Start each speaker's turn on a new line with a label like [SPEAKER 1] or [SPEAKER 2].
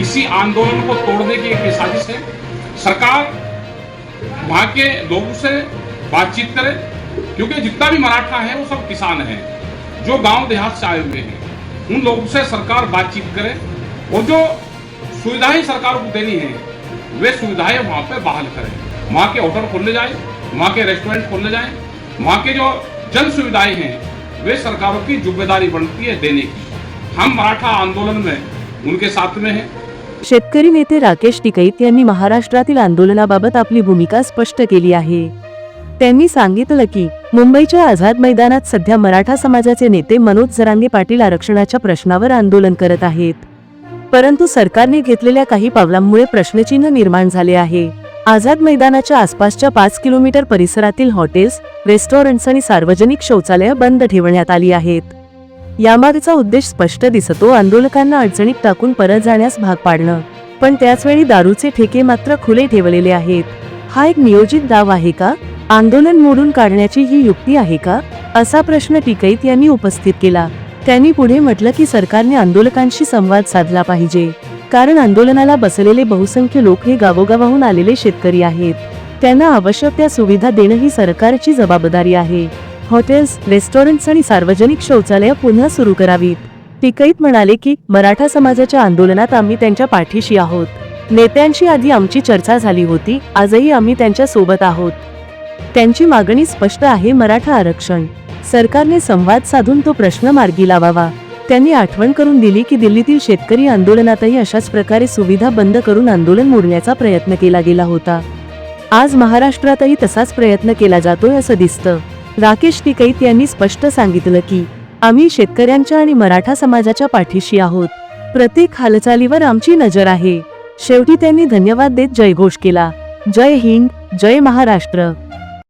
[SPEAKER 1] इसी आंदोलन को तोड़ने की एक साजिश है। सरकार वहाँ के लोगों से बातचीत करे, क्योंकि जितना भी मराठा है, वो सब किसान हैं, जो गाँव देहात से आए हुए हैं। उन लोगों से सरकार बातचीत करे, और जो सुविधाएँ सरकार को देनी है, वे सुविधाएँ वहाँ पे बहाल करें। वहाँ के होटल खोलने जाए, वहाँ के रेस्टोरेंट खोलने जाए, वहाँ के जो जन सुविधाएँ हैं, वे सरकारों की ज़िम्मेदारी बनती है देने की। हम मराठा आंदोलन में उनके साथ में हैं।
[SPEAKER 2] शेतकरी नेते राकेश टिकैत यांनी महाराष्ट्रातील आंदोलनाबाबत आपली भूमिका स्पष्ट केली आहे. त्यांनी सांगितलं की मुंबईच्या आझाद मैदानात सध्या मराठा समाजाचे नेते मनोज जरांगे पाटील आरक्षणाच्या प्रश्नावर आंदोलन करत आहेत. परंतु सरकारने घेतलेल्या काही पावलांमुळे प्रश्नचिन्ह निर्माण झाले आहे. आझाद मैदानाच्या आसपासच्या पाच किलोमीटर परिसरातील हॉटेल्स रेस्टॉरंट्स आणि सार्वजनिक शौचालय बंद ठेवण्यात आली आहेत. यामागचा उद्देश स्पष्ट दिसतो. आंदोलकांना अडचणीत टाकून परत जाण्यास भाग पाडणं. पण त्याचवेळी दारूचे ठेके मात्र खुले ठेवलेले आहेत. हा एक नियोजित डाव आहे का? आंदोलन मोडून काढण्याची ही युक्ती आहे का? असा प्रश्न टिकैत यांनी उपस्थित केला. त्यांनी पुढे म्हटलं की सरकारने आंदोलकांशी संवाद साधला पाहिजे. कारण आंदोलनाला बसलेले बहुसंख्य लोक हे गावोगावाहून आलेले शेतकरी आहेत. त्यांना आवश्यक त्या सुविधा देणं ही सरकारची जबाबदारी आहे. हॉटेल्स रेस्टॉरंट्स आणि सार्वजनिक शौचालय पुन्हा सुरू करावीत. टिकैत म्हणाले की मराठा समाजाच्या आंदोलनात आम्ही त्यांच्या पाठीशी आहोत. नेत्यांशी आधी आमची चर्चा झाली होती आजही आम्ही त्यांच्यासोबत आहोत. त्यांची मागणी स्पष्ट आहे मराठा आरक्षण. सरकारने संवाद साधून तो प्रश्न मार्गी लावावा. त्यांनी आठवण करून दिली की दिल्लीतील शेतकरी आंदोलनातही अशाच प्रकारे सुविधा बंद करून आंदोलन मोडण्याचा प्रयत्न केला गेला होता. आज महाराष्ट्रातही तसाच प्रयत्न केला जातोय असं दिसतं. राकेश टिकैत यांनी स्पष्ट सांगितलं की आम्ही शेतकऱ्यांच्या आणि मराठा समाजाच्या पाठीशी आहोत. प्रत्येक हालचालीवर आमची नजर आहे. शेवटी त्यांनी धन्यवाद देत जयघोष केला. जय हिंद जय महाराष्ट्र.